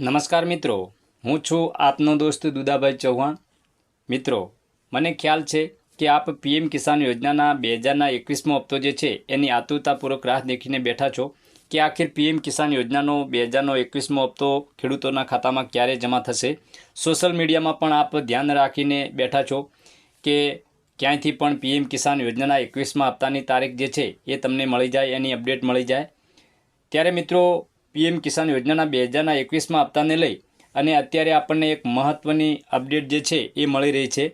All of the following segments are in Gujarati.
નમસ્કાર મિત્રો, હું છું આપનો દોસ્ત દુદાભાઈ ચૌહાણ. મિત્રો, મને ખ્યાલ છે કે આપ પીએમ કિસાન યોજનાના બે હજારના એકવીસમો હપ્તો જે છે, એની આતુરતાપૂર્વક રાહ દેખીને બેઠા છો કે આખિર પીએમ કિસાન યોજનાનો બે હજારનો એકવીસમો હપ્તો ખેડૂતોના ખાતામાં ક્યારે જમા થશે? સોશિયલ મીડિયામાં પણ આપ ધ્યાન રાખીને બેઠા છો કે ક્યાંયથી પણ પીએમ કિસાન યોજનાના એકવીસમાં હપ્તાની તારીખ જે છે, એ તમને મળી જાય, એની અપડેટ મળી જાય. ત્યારે મિત્રો પીએમ કિસાન યોજનાના બે હજારના એકવીસમાં હપ્તાને લઈ અને અત્યારે આપણને એક મહત્ત્વની અપડેટ જે છે એ મળી રહી છે.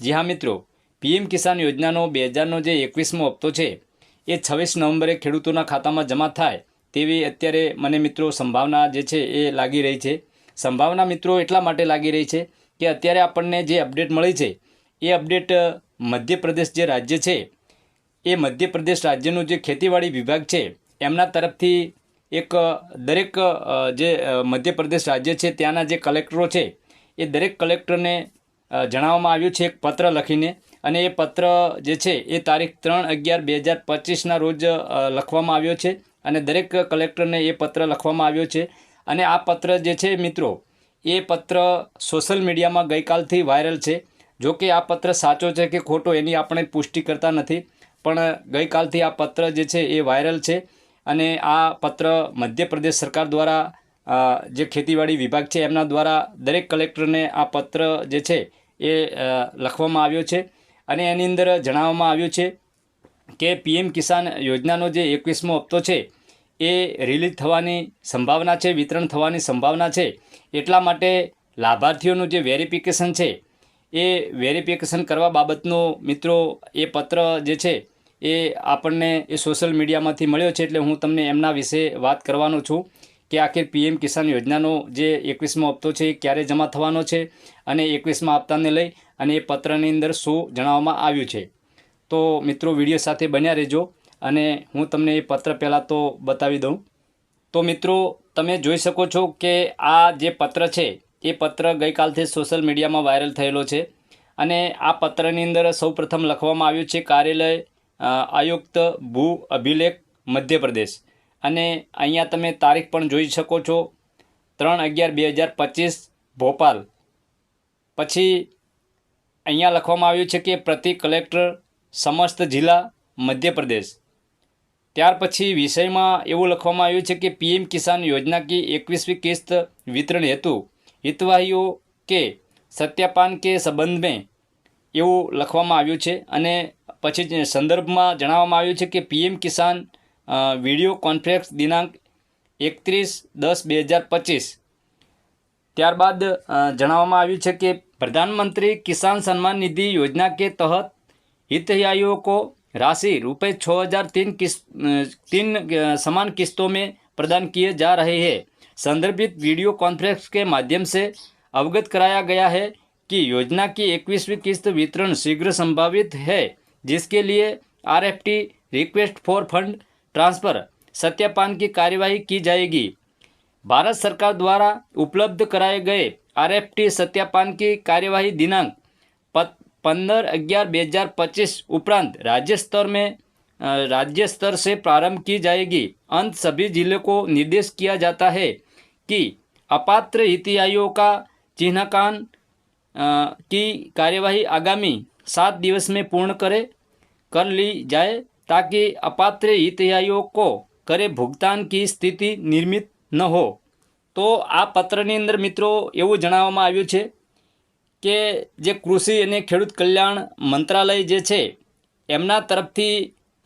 જી હા મિત્રો, પીએમ કિસાન યોજનાનો બે હજારનો જે એકવીસમો હપ્તો છે, એ છવ્વીસ નવેમ્બરે ખેડૂતોના ખાતામાં જમા થાય તેવી અત્યારે મને મિત્રો સંભાવના જે છે એ લાગી રહી છે. સંભાવના મિત્રો એટલા માટે લાગી રહી છે કે અત્યારે આપણને જે અપડેટ મળી છે, એ અપડેટ મધ્યપ્રદેશ જે રાજ્ય છે, એ મધ્યપ્રદેશ રાજ્યનું જે ખેતીવાડી વિભાગ છે, એમના તરફથી એક દરેક જે મધ્યપ્રદેશ રાજ્ય છે, ત્યાંના જે કલેક્ટરો છે, એ દરેક કલેક્ટરને જણાવવામાં આવ્યું છે, એક પત્ર લખીને. અને એ પત્ર જે છે, એ તારીખ ત્રણ અગિયાર બે હજાર પચીસના રોજ લખવામાં આવ્યો છે. અને દરેક કલેક્ટરને એ પત્ર લખવામાં આવ્યો છે. અને આ પત્ર જે છે, મિત્રો, એ પત્ર સોશિયલ મીડિયામાં ગઈકાલથી વાયરલ છે. જો કે આ પત્ર સાચો છે કે ખોટો, એની આપણે પુષ્ટિ કરતા નથી. પણ ગઈકાલથી આ પત્ર જે છે, એ વાયરલ છે. અને આ પત્ર મધ્યપ્રદેશ સરકાર દ્વારા જે ખેતીવાડી વિભાગ છે, એમના દ્વારા દરેક કલેક્ટરને આ પત્ર જે છે, એ લખવામાં આવ્યો છે. અને એની અંદર જણાવવામાં આવ્યું છે કે પીએમ કિસાન યોજનાનો જે એકવીસમો હપ્તો છે, એ રિલીઝ થવાની સંભાવના છે, વિતરણ થવાની સંભાવના છે. એટલા માટે લાભાર્થીઓનું જે વેરિફિકેશન છે, એ વેરિફિકેશન કરવા બાબતનો મિત્રો એ પત્ર જે છે એ આપણને એ સોશિયલ મીડિયામાંથી મળ્યો છે એટલે હું તમને એમના વિશે વાત કરવાનો છું કે આખિર પીએમ કિસાન યોજનાનો જે એકવીસમો હપ્તો છે એ ક્યારે જમા થવાનો છે અને એકવીસમા હપ્તાને લઈ અને એ પત્રની અંદર શું જણાવવામાં આવ્યું છે. તો મિત્રો, વીડિયો સાથે બન્યા રહેજો અને હું તમને એ પત્ર પહેલાં તો બતાવી દઉં. તો મિત્રો, તમે જોઈ શકો છો કે આ જે પત્ર છે, એ પત્ર ગઈકાલથી સોશિયલ મીડિયામાં વાયરલ થયેલો છે અને આ પત્રની અંદર સૌપ્રથમ લખવામાં આવ્યું છે, કાર્યાલય આયુક્ત ભૂ અભિલેખ, મધ્યપ્રદેશ. અને અહીંયા તમે તારીખ પણ જોઈ શકો છો. ત્રણ અગિયાર બે હજાર પચીસ, ભોપાલ. પછી અહીંયા લખવામાં આવ્યું છે કે પ્રતિ કલેક્ટર સમસ્ત જિલ્લા મધ્યપ્રદેશ. ત્યાર પછી વિષયમાં એવું લખવામાં આવ્યું છે કે પીએમ કિસાન યોજના કે એકવીસમી કિસ્ત વિતરણ હેતુ, હિતવાહીઓ કે સત્યાપાન કે સંબંધ મેં એવું લખવામાં આવ્યું છે. અને પછી જે સંદર્ભમાં જણાવવામાં આવ્યું છે કે પીએમ કિસાન અ, વિડિયો કોન્ફરન્સ દિનાંક એકત્રીસ દસ બે હજાર પચીસ ત્યારબાદ અ, જણાવવામાં આવ્યું છે કે प्रधानमंत्री किसान सम्मान निधि योजना के तहत हितग्राहियों को राशि रुपये छः हजार तीन किस्त अ, तीन अ, समान किस्तों में प्रदान किए जा रहे हैं संदर्भित वीडियो कॉन्फ्रेंस के माध्यम से अवगत कराया गया है कि योजना की इक्कीसवीं किस्त वितरण शीघ्र संभावित है जिसके लिए RFT request for fund transfer सत्यापान की कार्यवाही की जाएगी। भारत सरकार द्वारा उपलब्ध कराए गए आरएफटी सत्यापान की कार्यवाही दिनांक पंद्रह ग्यारह बे हज़ार पच्चीस उपरांत राज्य स्तर में राज्य स्तर से प्रारंभ की जाएगी। अंत सभी ज़िले को निर्देश किया जाता है कि अपात्र हितग्राहियों का चिन्हकान की कार्यवाही आगामी सात दिवस में पूर्ण करे कर ली जाए ताकि अपात्र हितग्राहियों को करे भुगतान की સ્થિતિ નિર્મિત ન હો તો આ પત્રની અંદર મિત્રો એવું જણાવવામાં આવ્યું છે કે જે કૃષિ અને ખેડૂત કલ્યાણ મંત્રાલય જે છે એમના તરફથી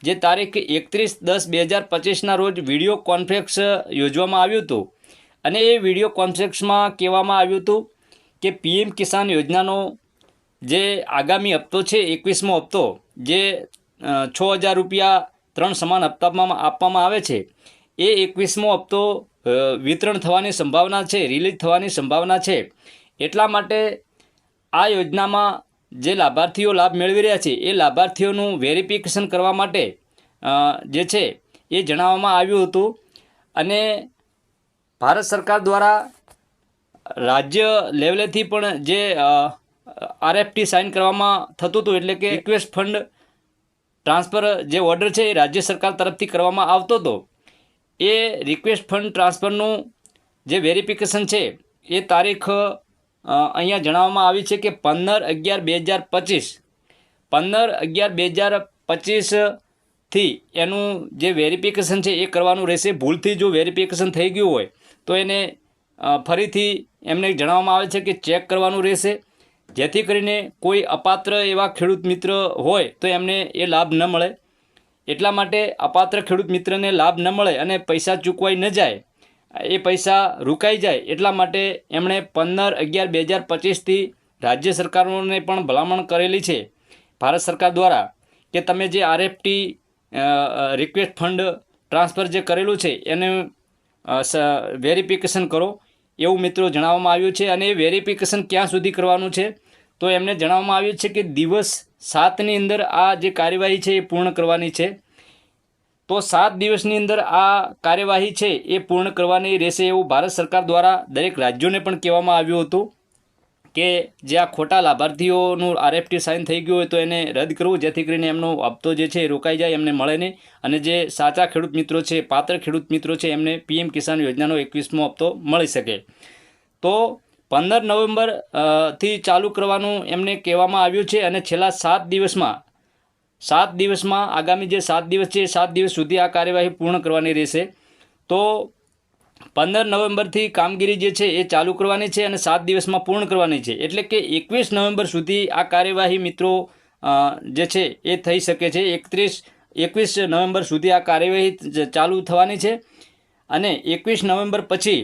જે તારીખ એકત્રીસ દસ બે હજાર પચીસના રોજ વિડીયો કોન્ફરન્સ યોજવામાં આવ્યું હતું અને એ વિડીયો કોન્ફરન્સમાં કહેવામાં આવ્યું હતું કે પીએમ કિસાન યોજનાનો જે આગામી હપ્તો છે, એકવીસમો હપ્તો, જે છ હજાર રૂપિયા ત્રણ સમાન હપ્તામાં આપવામાં આવે છે, એ એકવીસમો હપ્તો વિતરણ થવાની સંભાવના છે, રિલીઝ થવાની સંભાવના છે. એટલા માટે આ યોજનામાં જે લાભાર્થીઓ લાભ મેળવી રહ્યા છે, એ લાભાર્થીઓનું વેરિફિકેશન કરવા માટે જે છે, એ જણાવવામાં આવ્યું હતું. અને ભારત સરકાર દ્વારા રાજ્ય લેવલેથી પણ જે આરએફટી સાઇન કરવામાં થતું હતું એટલે કે રિક્વેસ્ટ ફંડ ટ્રાન્સફર જે ઓર્ડર છે એ રાજ્ય સરકાર તરફથી કરવામાં આવતો હતો. એ રિક્વેસ્ટ ફંડ ટ્રાન્સફરનું જે વેરિફિકેશન છે એ તારીખ અહીંયા જણાવવામાં આવી છે કે પંદર અગિયાર બે હજાર પચીસ. પંદર અગિયાર બે હજાર પચીસથી એનું જે વેરિફિકેશન છે એ કરવાનું રહેશે. ભૂલથી જો વેરિફિકેશન થઈ ગયું હોય તો એને ફરીથી એમને જણાવવામાં આવે છે કે ચેક કરવાનું રહેશે. જેથી કરીને કોઈ અપાત્ર એવા ખેડૂત મિત્ર હોય તો એમને એ લાભ ન મળે. એટલા માટે અપાત્ર ખેડૂત મિત્રને લાભ ન મળે અને પૈસા ચૂકવાઈ ન જાય, એ પૈસા રોકાઈ જાય એટલા માટે એમણે પંદર અગિયાર બે હજાર પચીસથી રાજ્ય સરકારોને પણ ભલામણ કરેલી છે. ભારત સરકાર દ્વારા કે તમે જે આરએફટી રિક્વેસ્ટ ફંડ ટ્રાન્સફર જે કરેલું છે એને વેરિફિકેશન કરો. એવું મિત્રો જણાવવામાં આવ્યું છે અને વેરિફિકેશન ક્યાં સુધી કરવાનું છે? તો એમને જણાવવામાં આવ્યું છે કે દિવસ સાતની અંદર આ જે કાર્યવાહી છે એ પૂર્ણ કરવાની છે. તો સાત દિવસની અંદર આ કાર્યવાહી છે એ પૂર્ણ કરવાની રહેશે એવું ભારત સરકાર દ્વારા દરેક રાજ્યોને પણ કહેવામાં આવ્યું હતું. કે જે આ ખોટા લાભાર્થીઓનું આરએફટી સાઇન થઈ ગયું હોય તો એને રદ કરવું, જેથી કરીને એમનો હપ્તો જે છે એ રોકાઈ જાય, એમને મળે નહીં. અને જે સાચા ખેડૂત મિત્રો છે પાત્ર ખેડૂત મિત્રો છે, એમને પીએમ કિસાન યોજનાનો એકવીસમો હપ્તો મળી શકે. તો પંદર નવેમ્બરથી ચાલુ કરવાનું એમને કહેવામાં આવ્યું છે અને છેલ્લા સાત દિવસમાં સાત દિવસમાં આગામી જે સાત દિવસ છે, એ સાત દિવસ સુધી આ કાર્યવાહી પૂર્ણ કરવાની રહેશે. તો પંદર નવેમ્બરથી કામગીરી જે છે એ ચાલુ કરવાની છે અને સાત દિવસમાં પૂર્ણ કરવાની છે. એટલે કે એકવીસ નવેમ્બર સુધી આ કાર્યવાહી મિત્રો જે છે એ થઈ શકે છે. એકત્રીસ, એકવીસ નવેમ્બર સુધી આ કાર્યવાહી ચાલુ થવાની છે અને એકવીસ નવેમ્બર પછી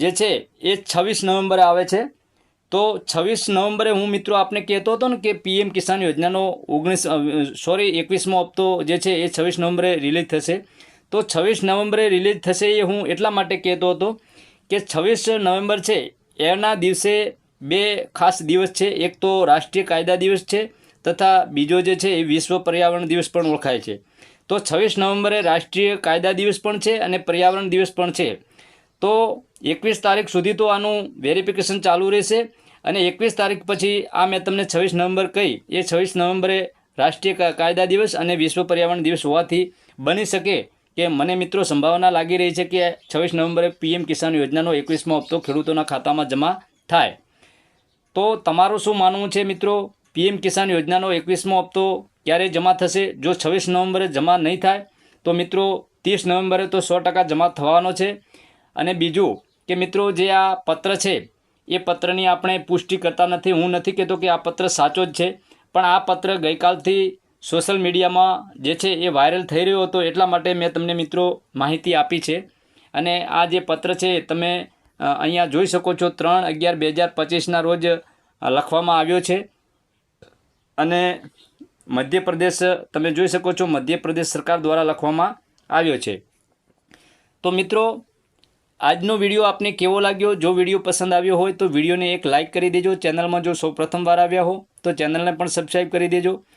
જે છે એ છવ્વીસ નવેમ્બરે આવે છે. તો છવ્વીસ નવેમ્બરે હું મિત્રો આપને કહેતો હતો ને કે પીએમ કિસાન યોજનાનો ઓગણીસ સોરી, એકવીસમો હપ્તો જે છે એ છવ્વીસ નવેમ્બરે રિલીઝ થશે. તો છવ્વીસ નવેમ્બરે રિલીઝ થશે એ હું એટલા માટે કહેતો હતો કે છવ્વીસ નવેમ્બર છે, એના દિવસે બે ખાસ દિવસ છે. એક તો રાષ્ટ્રીય કાયદા દિવસ છે તથા બીજો જે છે એ વિશ્વ પર્યાવરણ દિવસ પણ ઓળખાય છે. તો છવ્વીસ નવેમ્બરે રાષ્ટ્રીય કાયદા દિવસ પણ છે અને પર્યાવરણ દિવસ પણ છે. તો એકવીસ તારીખ સુધી તો આનું વેરિફિકેશન ચાલુ રહેશે અને એકવીસ તારીખ પછી આ મેં તમને છવ્વીસ નવેમ્બર કહી, એ છવ્વીસ નવેમ્બરે રાષ્ટ્રીય કાયદા દિવસ અને વિશ્વ પર્યાવરણ દિવસ હોવાથી બની શકે કે મને મિત્રો સંભાવના લાગી રહી છે કે છવ્વીસ નવેમ્બરે પીએમ કિસાન યોજનાનો એકવીસમો હપ્તો ખેડૂતોના ખાતામાં જમા થાય. તો તમારું શું માનવું છે મિત્રો? પીએમ કિસાન યોજનાનો એકવીસમો હપ્તો ક્યારે જમા થશે? જો છવ્વીસ નવેમ્બરે જમા નહીં થાય, તો મિત્રો ત્રીસ નવેમ્બરે તો સો ટકા જમા થવાનો છે. અને બીજું કે મિત્રો જે આ પત્ર છે, એ પત્રની આપણે પુષ્ટિ કરતા નથી. હું નથી કહેતો કે આ પત્ર સાચો જ છે. પણ આ પત્ર ગઈકાલથી સોશિયલ મીડિયામાં જે છે એ વાયરલ થઈ રહ્યો હતો એટલા માટે મેં તમને મિત્રો માહિતી આપી છે. અને આ જે પત્ર છે તમે અહીંયા જોઈ શકો છો ત્રણ અગિયાર બે હજાર પચીસના રોજ લખવામાં આવ્યો છે. અને મધ્યપ્રદેશ, તમે જોઈ શકો છો મધ્યપ્રદેશ સરકાર દ્વારા લખવામાં આવ્યો છે. તો મિત્રો, આજનો વીડિયો આપને કેવો લાગ્યો? જો વીડિયો પસંદ આવ્યો હોય તો વિડીયોને એક લાઇક કરી દેજો. ચેનલમાં જો સૌ પ્રથમવાર આવ્યા હો તો ચેનલને પણ સબસ્ક્રાઈબ કરી દેજો.